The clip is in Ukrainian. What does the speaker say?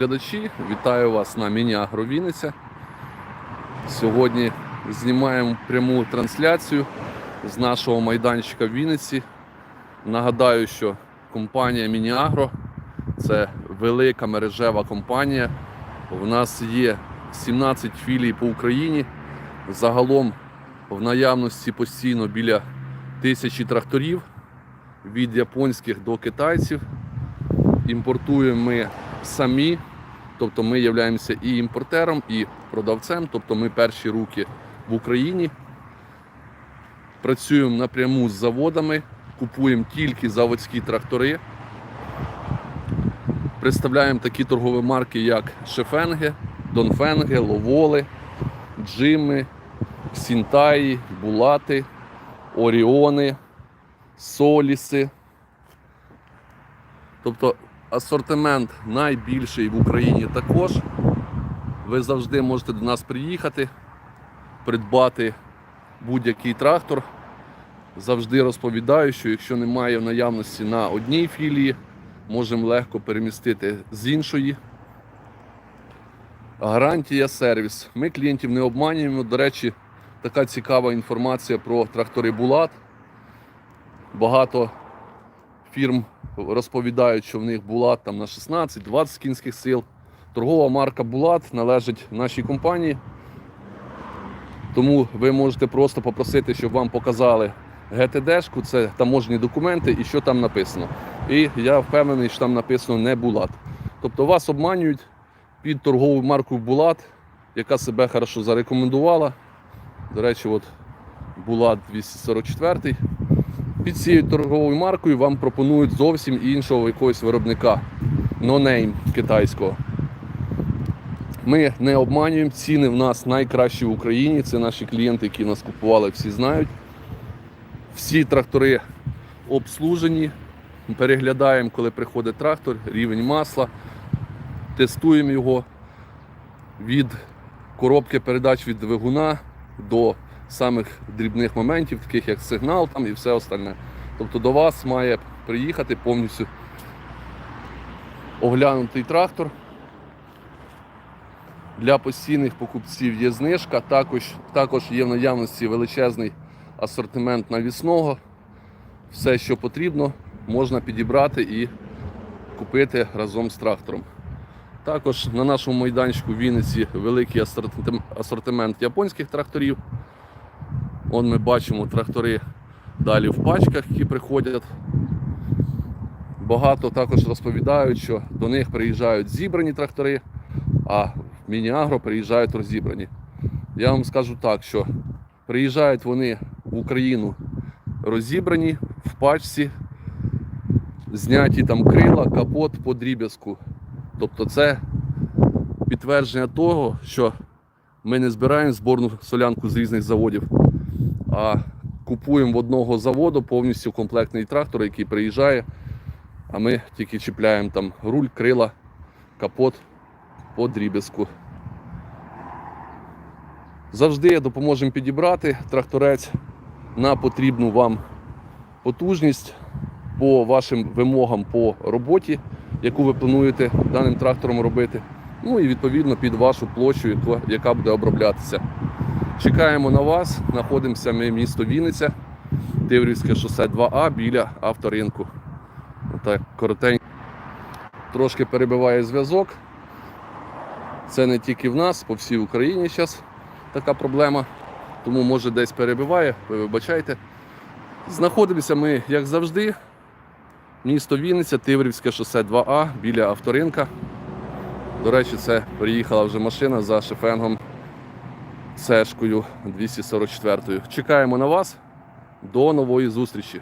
Глядачі, вітаю вас на Міні-Агро Вінниця. Сьогодні знімаємо пряму трансляцію з нашого майданчика в Вінниці. Нагадаю, що компанія Міні-Агро це велика мережева компанія. У нас є 17 філій по Україні. Загалом в наявності постійно біля тисячі тракторів від японських до китайців. Імпортуємо ми самі, тобто ми являємося і імпортером, і продавцем, тобто ми перші руки в Україні. Працюємо напряму з заводами, купуємо тільки заводські трактори. Представляємо такі торгові марки, як Шефенге, Донфенге, Ловоли, Джими, Сінтаї, Булати, Оріони, Соліси. Тобто асортимент найбільший в Україні також. Ви завжди можете до нас приїхати, придбати будь-який трактор. Завжди розповідаю, що якщо немає в наявності на одній філії, можемо легко перемістити з іншої. Гарантія сервіс. Ми клієнтів не обманюємо. До речі, така цікава інформація про трактори Булат. Багато фірм розповідають, що в них Булат там на 16-20 кінських сил. Торгова марка Булат належить нашій компанії. Тому ви можете просто попросити, щоб вам показали ГТДшку, це таможні документи і що там написано. І я впевнений, що там написано не Булат. Тобто вас обманюють під торговою маркою Булат, яка себе хорошо зарекомендувала. До речі, от Булат 244 під цією торговою маркою вам пропонують зовсім іншого якогось виробника нонейм китайського. Ми не обманюємо, ціни в нас найкращі в Україні. Це наші клієнти, які нас купували, всі знають. Всі трактори обслужені. Переглядаємо, коли приходить трактор, рівень масла, тестуємо його від коробки передач від двигуна до самих дрібних моментів, таких як сигнал там і все остальне. Тобто до вас має приїхати повністю оглянутий трактор. Для постійних покупців є знижка, також, також є в наявності величезний асортимент навісного. Все, що потрібно, можна підібрати і купити разом з трактором. Також на нашому майданчику в Вінниці великий асортимент японських тракторів. Вон ми бачимо трактори далі в пачках, які приходять. Багато також розповідають, що до них приїжджають зібрані трактори, а в Міні-Агро приїжджають розібрані. Я вам скажу так, що приїжджають вони в Україну розібрані в пачці, зняті там крила, капот по дріб'язку. Тобто це підтвердження того, що ми не збираємо зборну солянку з різних заводів, а купуємо в одного заводу повністю комплектний трактор, який приїжджає, а ми тільки чіпляємо там руль, крила, капот по дріб'язку. Завжди допоможемо підібрати тракторець на потрібну вам потужність по вашим вимогам по роботі, яку ви плануєте даним трактором робити. Ну і відповідно під вашу площу, яка- буде оброблятися. Чекаємо на вас. Знаходимося ми місто Вінниця, Тиврівське шосе 2А біля авторинку. Отак коротенько. Трошки перебиває зв'язок. Це не тільки в нас, по всій Україні зараз така проблема. Тому може десь перебиває, ви вибачайте. Знаходимося ми, як завжди, місто Вінниця, Тиврівське шосе 2А біля авторинка. До речі, це приїхала вже машина за шефенгом Сешкою 244. Чекаємо на вас. До нової зустрічі.